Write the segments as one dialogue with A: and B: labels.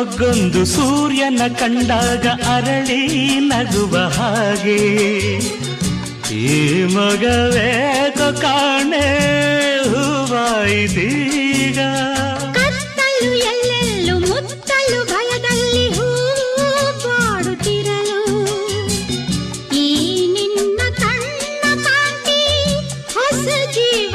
A: ಮೊಗ್ಗೊಂದು ಸೂರ್ಯನ ಕಂಡಾಗ ಅರಳಿ ನಗುವ ಹಾಗೆ. ಈ ಮಗವೇಗ ಕಾಣೆ
B: ಹೂವಾಯಿದೀಗ ಈ ನಿನ್ನ ಕಣ್ಣ ಕಾಂತಿ ಹೊಸ ಜೀವ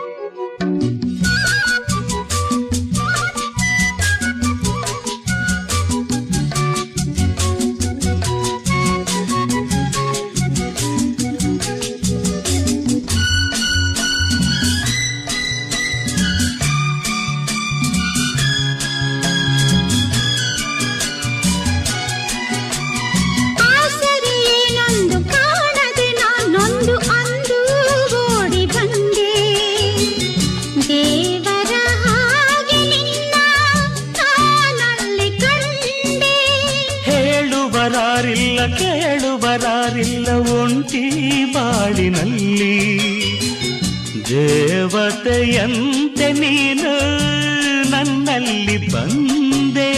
A: ಕೇಳುವರಾರಿಲ್ಲ ಒಂಟಿ ಬಾಳಿನಲ್ಲಿ. ದೇವತೆಯಂತೆ ನೀನು ನನ್ನಲ್ಲಿ ಬಂದೆ.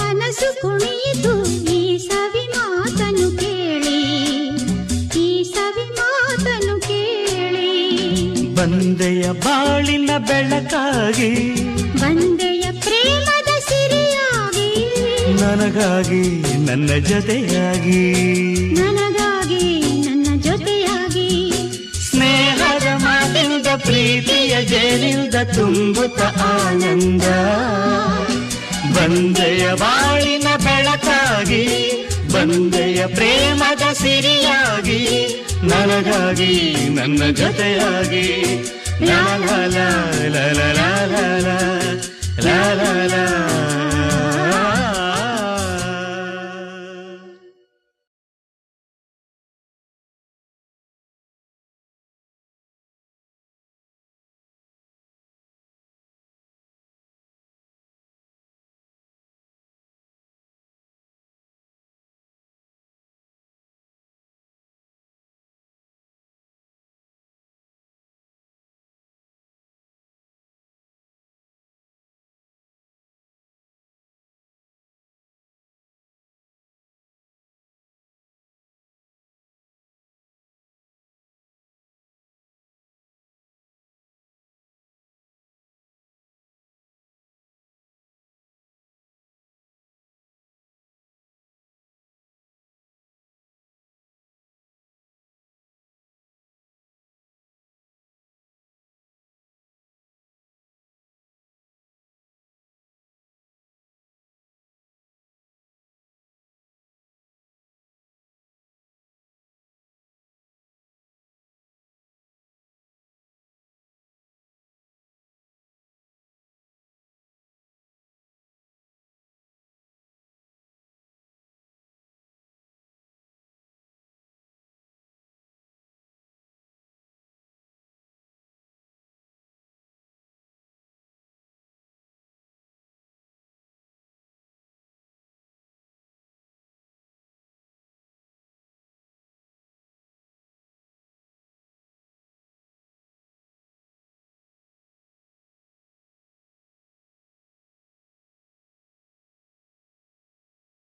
B: ಮನಸ್ಸು ಕುಣಿಯಿತು ಈ ಸವಿ ಮಾತನು ಕೇಳಿ. ಈ ಸವಿ ಮಾತನು ಕೇಳಿ.
A: ಬಂದೆಯ ಬಾಳಿನ ಬೆಳಕಾಗಿ
B: ಬಂದೆಯ ಸಿರಿಯಾಗಿ
A: ನನಗಾಗಿ ನನ್ನ ಜೊತೆಯಾಗಿ.
B: ನನಗಾಗಿ ನನ್ನ ಜೊತೆಯಾಗಿ.
A: ಸ್ನೇಹದ ಮಾತಿಂದ ಪ್ರೀತಿಯ ಜೇನಿಂದ ತುಂಬುತ್ತ ಆನಂದ. ಬಂದೆಯ ಬಾಳಿನ ಬೆಳಕಾಗಿ ಬಂದೆಯ ಪ್ರೇಮದ ಸಿರಿಯಾಗಿ ನನಗಾಗಿ ನನ್ನ ಜೊತೆಯಾಗಿ. ಲಾಲ ಲಾಲ ಲಾಲ